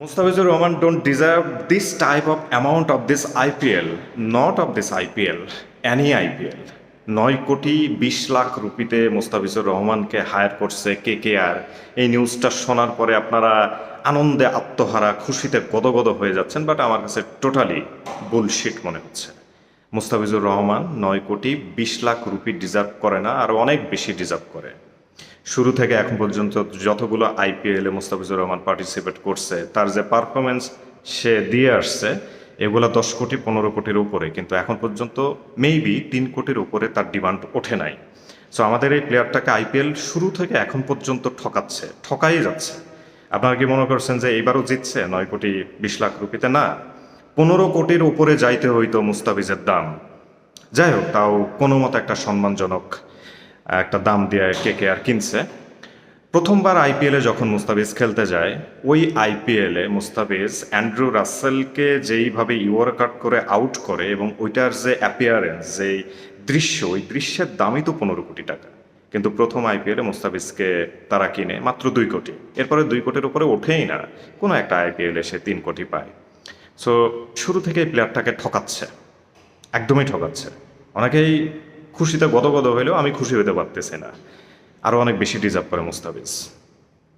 Mustafizur Rahman don't deserve this type of amount of this IPL, not of this IPL, any IPL. নয় কোটি বিশ লাখ রুপিতে মুস্তাফিজুর রহমানকে higher করছে কে কে আর। এই নিউজটা শোনার পরে আপনারা আনন্দে আত্মহারা খুশিতে গদগদ হয়ে যাচ্ছেন বাট আমার কাছে টোটালি বুলশিট মনে হচ্ছে। মুস্তাফিজুর রহমান নয় কোটি বিশ লাখ রুপি ডিজার্ভ করে না আর অনেক বেশি ডিজার্ভ করে। শুরু থেকে এখন পর্যন্ত যতগুলো আইপিএলে মুস্তাফিজুর রহমান পার্টিসিপেট করছে, তার যে পারফরমেন্স সে দিয়ে আসছে, এগুলো দশ কোটি, পনেরো কোটির উপরে। কিন্তু এখন পর্যন্ত মেবি তিন কোটির উপরে তার ডিমান্ড ওঠে নাই। সো আমাদের এই প্লেয়ারটাকে আইপিএল শুরু থেকে এখন পর্যন্ত ঠকাচ্ছে, ঠকাই যাচ্ছে। আপনারা কি মনে করছেন যে এইবারও জিতছে? নয় কোটি বিশ লাখ রুপিতে না। পনেরো কোটির উপরে যাইতে হইতো মুস্তাফিজের দাম। যাই হোক, তাও কোনো মতো একটা সম্মানজনক একটা দাম দিয়ে কে কে আর কিনছে। প্রথমবার আইপিএলে যখন মুস্তাফিজ খেলতে যায়, ওই আইপিএলে মুস্তাফিজ অ্যান্ড্রু রাসেলকে যেইভাবে ইউর কাট করে আউট করে এবং ওইটার যে অ্যাপিয়ারেন্স যে দৃশ্য, ওই দৃশ্যের দামই তো পনেরো কোটি টাকা। কিন্তু প্রথম আইপিএলে মুস্তাফিজকে তারা কিনে মাত্র দুই কোটি। এরপরে দুই কোটির উপরে ওঠেই না, কোনো একটা আইপিএলে সে তিন কোটি পায়। সো শুরু থেকে প্লেয়ারটাকে ঠকাচ্ছে। একদমই ঠকাচ্ছে। অনেকেই খুশিতে গদগদ হইলেও আমি খুশি হতে পারতেছি না। আরও অনেক বেশি ডিজার্ভ করে মুস্তাফিজ।